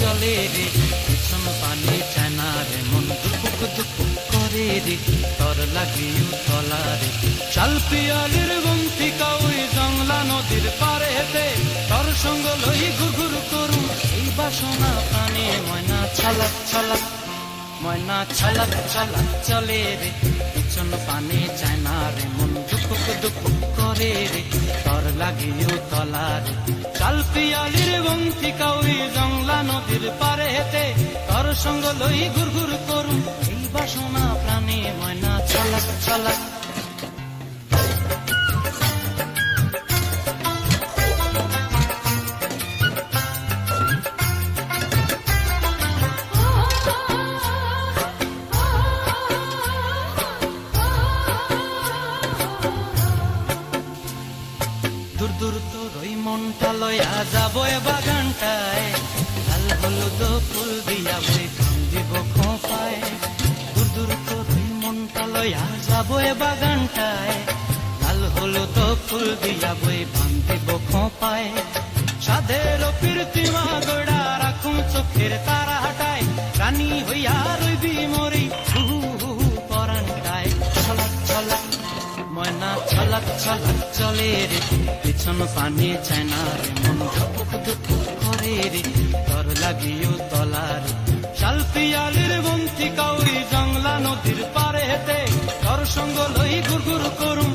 চলে রে, পিছন পানি চায় না রে, মন দুপুক দুপুক করে রে, তর লাগিও তলা রে। শাল পিয়ালির গুমতি কাউই জংলা নদীর পারে হেতে তর সঙ্গ লই ঘুঘুর করুম এই বাসনা প্রাণে ময়না ছলক ছলক ময়না ছলক ছলক চলে রে। পিছন পানি চায় না রে, মন দুপুক দুপুক করে রে, তর লাগিও তলা রে। চাল পিয়ালির বন্তি কাউই নদীর পারে হেতে তর সঙ্গ লই ঘুর ঘুর করুম এই বাসনা প্রাণে ময়না ছলক ছলক দূর দূর তোর ওই মনটা লয়া যাব বাগানটায়। হলুদ ফুল দিয়া কাম দিব খোঁপায়। দূর দূর ওই মনটা লয়া যাব হলুদ ফুল দিয়া বই বাম দিব খোঁপায়। সাধের প্রীতিমা গোড়া রাখুন চোখের তারা হাটায় রানী হইয়া রইবি মরি হু হু হু হু পরানটায়। ছলাক ছলাক, ময়না, ছলক ছলক, চলে পিছন পানি চায় না রে মন ধুপুক ধুপুক করে রে। লাগিও তলার। শালপিয়ালির শাল পিয়ালির বন্তি কাউরি জংলা নদীর পারে হেতে তর সঙ্গ লই ঘুর ঘুর করুম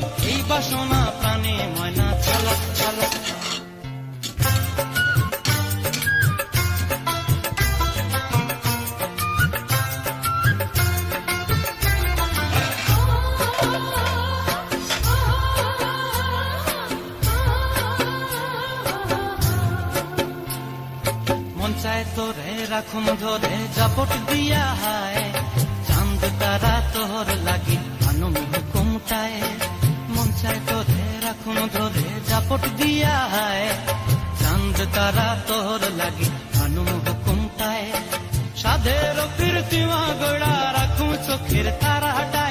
চায় তোরে, রাখুন ধরে, জাপট দিয়া হায়। চাঁদ তারা তোর লাগি আনুম হুকুমটায় মন চায় তোরে, রাখুন ধরে, জাপট দিয়া হায়। তারা তোর লাগি আনুম হুকুমটায় সাধের কীর্তিমা গোড়া রাখুন চোখের তারাটা।